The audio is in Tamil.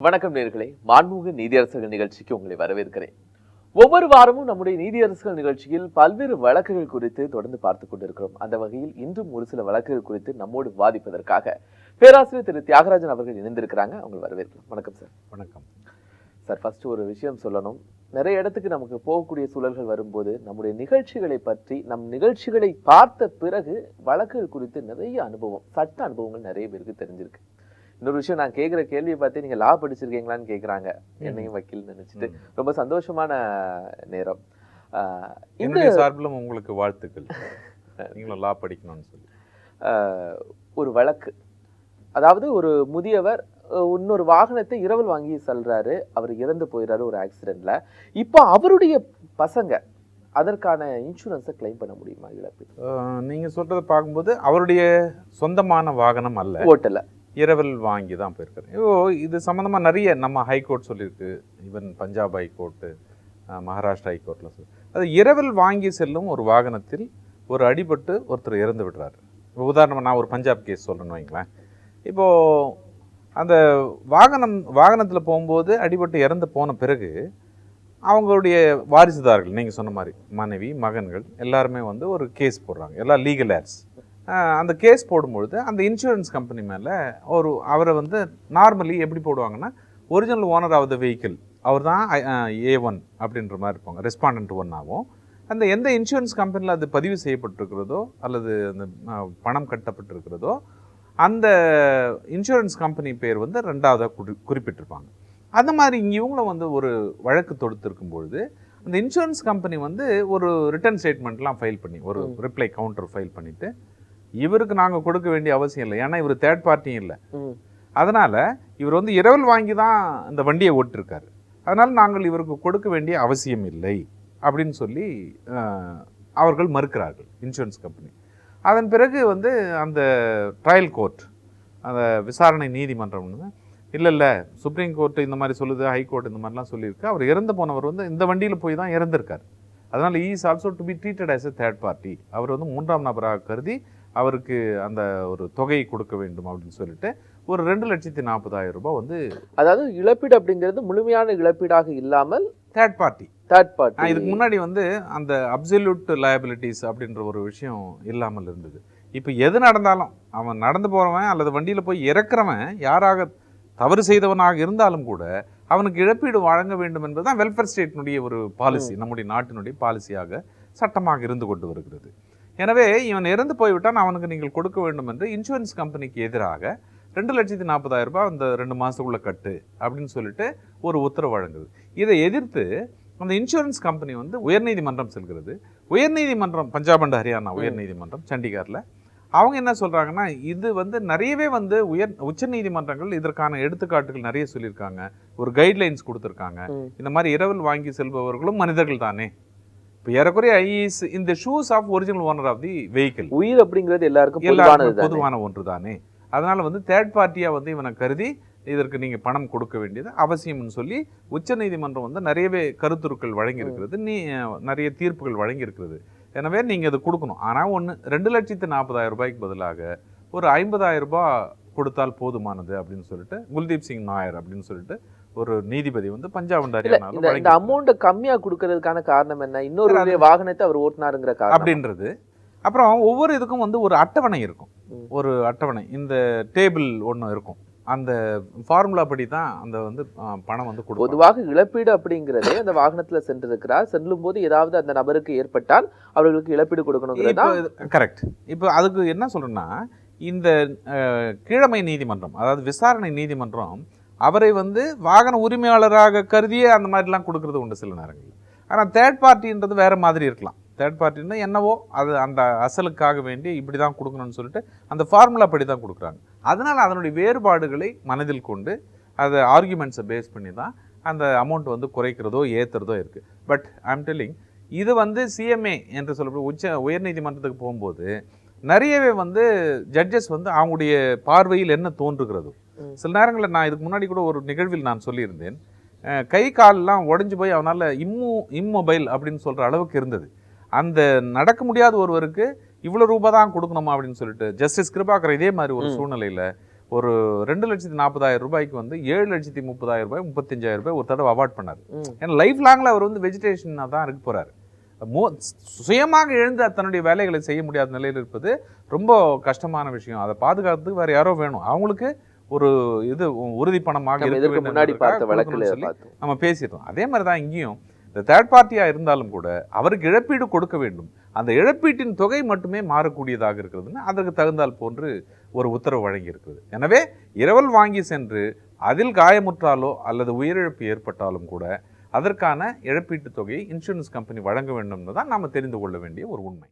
வணக்கம் நேர்களே. மாண்புமிகு நீதியரசர்கள் நிகழ்ச்சிக்கு உங்களை வரவேற்கிறேன். ஒவ்வொரு வாரமும் நம்முடைய நீதியரசர்கள் நிகழ்ச்சியில் பல்வேறு வழக்குகள் குறித்து தொடர்ந்து பார்த்து கொண்டிருக்கிறோம். அந்த வகையில் இன்றும் ஒரு சில வழக்குகள் குறித்து நம்மோடு விவாதிப்பதற்காக பேராசிரியர் திரு. தியாகராஜன் அவர்கள் இணைந்திருக்கிறாங்க. அவங்க வரவேற்கிறோம். வணக்கம் சார். வணக்கம். சார் ஃபர்ஸ்ட் ஒரு விஷயம் சொல்லணும். நிறைய இடத்துக்கு நமக்கு போகக்கூடிய சூழல்கள் வரும்போது நம்முடைய நிகழ்ச்சிகளை பற்றி நம் நிகழ்ச்சிகளை பார்த்த பிறகு வழக்குகள் குறித்து நிறைய அனுபவம் சட்ட அனுபவங்கள் நிறைய பேருக்கு தெரிஞ்சிருக்கு. இன்னொரு விஷயம் நான் கேட்குற கேள்வியை பார்த்து நீங்க லா படிச்சிருக்கீங்களான்னு கேட்குறாங்க என்னையும் வக்கீல் நினைச்சிட்டு. ரொம்ப சந்தோஷமான நேரம். என்னுடைய சார்பிலும் உங்களுக்கு வாழ்த்துக்கள். நீங்களும் லா படிக்கணும்னு சொல்லி. ஒரு வழக்கு. அதாவது ஒரு முதியவர் இன்னொரு வாகனத்தை இரவல் வாங்கி செல்றாரு. அவர் இறந்து போயிடுறாரு ஒரு ஆக்சிடென்ட்ல இப்போ அவருடைய பசங்க அதற்கான இன்சூரன்ஸை கிளைம் பண்ண முடியுமா இழப்பீடு? அஹ், நீங்க சொல்றதை பார்க்கும்போது அவருடைய சொந்தமான வாகனம் அல்ல. ஓட்டல இரவல் வாங்கி தான் போயிருக்காரு. ஓ இது சம்மந்தமாக நிறைய நம்ம ஹைகோர்ட் சொல்லியிருக்கு. ஈவன் பஞ்சாப் ஹைகோர்ட்டு மகாராஷ்டிரா ஹைகோர்ட்டில் சொல்லி. அது இரவல் வாங்கி செல்லும் ஒரு வாகனத்தில் ஒரு அடிபட்டு ஒருத்தர் இறந்து விடுறாரு. இப்போ உதாரணமாக நான் ஒரு பஞ்சாப் கேஸ் சொல்லணும் வைங்களேன். இப்போது அந்த வாகனம் வாகனத்தில் போகும்போது அடிபட்டு இறந்து போன பிறகு அவங்களுடைய வாரிசுதார்கள் நீங்கள் சொன்ன மாதிரி மனைவி மகன்கள் எல்லாருமே வந்து ஒரு கேஸ் போடுறாங்க. எல்லாம் லீகல் ஏர்ஸ் அந்த கேஸ் போடும்பொழுது அந்த இன்சூரன்ஸ் கம்பெனி மேலே ஒரு அவரை வந்து நார்மலி எப்படி போடுவாங்கன்னா original owner of the vehicle. அவர் தான் ஏ ஒன் அப்படின்ற மாதிரி இருப்பாங்க. ரெஸ்பாண்டன்ட் ஒன் ஆகும். அந்த எந்த இன்சூரன்ஸ் கம்பெனியில் அது பதிவு செய்யப்பட்டிருக்கிறதோ அல்லது அந்த பணம் கட்டப்பட்டிருக்கிறதோ அந்த இன்சூரன்ஸ் கம்பெனி பேர் வந்து ரெண்டாவதாக குறி குறிப்பிட்டிருப்பாங்க. அந்த மாதிரி இங்கே இவங்களும் வந்து ஒரு வழக்கு தொடுத்திருக்கும் பொழுது அந்த இன்சூரன்ஸ் கம்பெனி வந்து ஒரு ரிட்டர்ன் ஸ்டேட்மெண்ட்லாம் ஃபைல் பண்ணி ஒரு ரிப்ளை கவுண்டர் ஃபைல் பண்ணிவிட்டு இவருக்கு நாங்கள் கொடுக்க வேண்டிய அவசியம் இல்லை. ஏன்னா இவர் தேர்ட் பார்ட்டியும் இல்லை. அதனால் இவர் வந்து இரவல் வாங்கி தான் இந்த வண்டியை ஓட்டிருக்காரு. அதனால் நாங்கள் இவருக்கு கொடுக்க வேண்டிய அவசியம் இல்லை அப்படின்னு சொல்லி அவர்கள் மறுக்கிறார்கள் இன்சூரன்ஸ் கம்பெனி அதன் பிறகு வந்து அந்த ட்ரையல் கோர்ட் அந்த விசாரணை நீதிமன்றம் வந்து இல்லை இல்லை சுப்ரீம் கோர்ட் இந்த மாதிரி சொல்லுது ஹை கோர்ட் இந்த மாதிரிலாம் சொல்லியிருக்கு. அவர் இறந்து போனவர் வந்து இந்த வண்டியில் போய் தான் இறந்திருக்கார். அதனால் is also to be treated as a third party அவர் வந்து மூன்றாம் நபராக கருதி அவருக்கு அந்த ஒரு தொகையை கொடுக்க வேண்டும் அப்படின்னு சொல்லிட்டு ஒரு ரெண்டு லட்சத்தி நாற்பதாயிரம் ரூபாய் வந்து அதாவது இழப்பீடு அப்படிங்கிறது முழுமையான இழப்பீடாக இல்லாமல் தேர்ட் பார்ட்டி தேர்ட் பார்ட்டி இதுக்கு முன்னாடி வந்து அந்த அப்சல்யூட் லயபிலிட்டிஸ் அப்படின்ற ஒரு விஷயம் இல்லாமல் இருந்தது. இப்போ எது நடந்தாலும் அவன் நடந்து போகிறவன் அல்லது வண்டியில் போய் இறக்குறவன் யாராக தவறு செய்தவனாக இருந்தாலும் கூட அவனுக்கு இழப்பீடு வழங்க வேண்டும் என்பதுதான் வெல்ஃபேர் ஸ்டேட்டினுடைய ஒரு பாலிசி நம்முடைய நாட்டினுடைய பாலிசியாக சட்டமாக இருந்து கொண்டு வருகிறது. எனவே இவன் இறந்து போய்விட்டான் அவனுக்கு நீங்கள் கொடுக்க வேண்டும் என்று இன்சூரன்ஸ் கம்பெனிக்கு எதிராக ரெண்டு லட்சத்தி நாற்பதாயிரம் ரூபாய் அந்த ரெண்டு மாதத்துக்குள்ளே கட்டு அப்படின்னு சொல்லிட்டு ஒரு உத்தரவு வழங்குது. இதை எதிர்த்து அந்த இன்சூரன்ஸ் கம்பெனி வந்து உயர்நீதிமன்றம் செல்கிறது. உயர்நீதிமன்றம் பஞ்சாப் அண்ட் ஹரியானா உயர்நீதிமன்றம் சண்டிகாரில் அவங்க என்ன சொல்கிறாங்கன்னா இது வந்து நிறையவே வந்து உயர் உச்சநீதிமன்றங்கள் இதற்கான எடுத்துக்காட்டுகள் நிறைய சொல்லியிருக்காங்க. ஒரு கைட்லைன்ஸ் கொடுத்துருக்காங்க. இந்த மாதிரி இரவல் வாங்கி செல்பவர்களும் மனிதர்கள் தானே? இப்போ ஏறக்குறைய ஐஇஸ் இந்த shoes of original owner of the vehicle உயிர் அப்படிங்கிறது எல்லாருக்கும் எல்லாருக்கும் பொதுவான ஒன்று தானே அதனால வந்து தேர்ட் பார்ட்டியாக வந்து இவனை கருதி இதற்கு நீங்கள் பணம் கொடுக்க வேண்டியது அவசியம்னு சொல்லி உச்சநீதிமன்றம் வந்து நிறையவே கருத்துருக்கள் வழங்கியிருக்கிறது. நீ நிறைய தீர்ப்புகள் வழங்கியிருக்கிறது. எனவே நீங்கள் இது கொடுக்கணும். ஆனால் ஒன்று ரெண்டு லட்சத்து நாற்பதாயிரம் ரூபாய்க்கு பதிலாக ஒரு ஐம்பதாயிரம் ரூபாய் கொடுத்தால் போதுமானது அப்படின்னு சொல்லிட்டு குல்தீப் சிங் நாயர் அப்படின்னு சொல்லிட்டு ஒரு நீதிபதி வந்து பஞ்சாப் இந்த இந்த வழங்கியிருக்காரு. அமௌண்ட்டை கம்மியா கொடுக்கறதுக்கான காரணம் என்ன? இன்னொரு வாகனத்தை அவர் ஓட்டினாருங்கிற காரணம். அப்படின்றது. அப்புறம் ஒவ்வொரு இதுக்கும் வந்து ஒரு அட்டவணை இருக்கும். ஒரு அட்டவணை. இந்த டேபிள் ஒன்று இருக்கும். அந்த ஃபார்முலா படி தான் அந்த வந்து பணம் வந்து கொடுக்கும் பொதுவாக இழப்பீடு அப்படிங்கிறதே அந்த வாகனத்துல சென்றிருக்கிறார். செல்லும் போது ஏதாவது அந்த நபருக்கு ஏற்பட்டால் அவர்களுக்கு இழப்பீடு கொடுக்கணுங்கிறதா? கரெக்ட் இப்போ அதுக்கு என்ன சொல்றேன்னா இந்த கீழமை நீதிமன்றம் அதாவது விசாரணை நீதிமன்றம் அவரை வந்து வாகன உரிமையாளராக கருதியே அந்த மாதிரிலாம் கொடுக்கறது உண்டு சில நேரங்கள் ஆனால் தேர்ட் பார்ட்டின்றது வேறு மாதிரி இருக்கலாம். தேர்ட் பார்ட்டின்னா என்னவோ அது அந்த அசலுக்காக வேண்டி இப்படி தான் கொடுக்கணும்னு சொல்லிட்டு அந்த ஃபார்முலா படி தான் கொடுக்குறாங்க. அதனால் அதனுடைய வேறுபாடுகளை மனதில் கொண்டு அதை ஆர்குமெண்ட்ஸை பேஸ் பண்ணி தான் அந்த அமௌண்ட் வந்து குறைக்கிறதோ ஏற்றுறதோ இருக்குது பட் ஐம் டெல்லிங் இது வந்து சிஎம்ஏ என்று சொல்லப்படும் உச்ச உயர்நீதிமன்றத்துக்கு போகும்போது நிறையவே வந்து ஜட்ஜஸ் வந்து அவங்களுடைய பார்வையில் என்ன தோன்றுகிறதோ சில நேரங்களில் நான் இதுக்கு முன்னாடி கூட ஒரு நிகழ்வில் நான் சொல்லியிருந்தேன். கை கால்லாம் உடைஞ்சு போய் அவனால் இம்மு இம்மொபைல் அப்படின்னு சொல்கிற அளவுக்கு இருந்தது. அந்த நடக்க முடியாத ஒருவருக்கு இவ்வளோ ரூபாய் தான் கொடுக்கணுமா அப்படின்னு சொல்லிட்டு ஜஸ்டிஸ் கிருபாகர் இதே மாதிரி ஒரு. சூழ்நிலையில் ஒரு ரெண்டு லட்சத்தி நாற்பதாயிரம் ரூபாய்க்கு வந்து ஏழு லட்சத்தி முப்பதாயிரம் ரூபாய் முப்பத்தஞ்சாயிரம் ரூபாய் ஒரு தடவை அவார்ட் பண்ணார். ஏன்னா லைஃப் லாங்கில் அவர் வந்து வெஜிடேஷனாக தான் இருக்க போகிறாரு மோ சுயமாக எழுந்து தன்னுடைய வேலைகளை செய்ய முடியாத நிலையில் இருப்பது ரொம்ப கஷ்டமான விஷயம். அதை பாதுகாக்கிறதுக்கு வேறு யாரோ வேணும். அவங்களுக்கு ஒரு இது உறுதி பணமாக இதற்கு முன்னாடி பார்த்த வழக்குல நம்ம பேசிட்டோம் அதே மாதிரி தான் இங்கேயும் இந்த தேர்ட் பார்ட்டியாக இருந்தாலும் கூட அவருக்கு இழப்பீடு கொடுக்க வேண்டும். அந்த இழப்பீட்டின் தொகை மட்டுமே மாறக்கூடியதாக இருக்கிறதுன்னு அதற்கு தகுந்தால் போன்று ஒரு உத்தரவு வழங்கி இருக்குது எனவே இரவல் வாங்கி சென்று அதில் காயமுற்றாலோ அல்லது உயிரிழப்பு ஏற்பட்டாலும் கூட அதற்கான இழப்பீட்டுத் தொகையை இன்சூரன்ஸ் கம்பெனி வழங்க வேண்டும் தான் நாம் தெரிந்து கொள்ள வேண்டிய ஒரு உண்மை.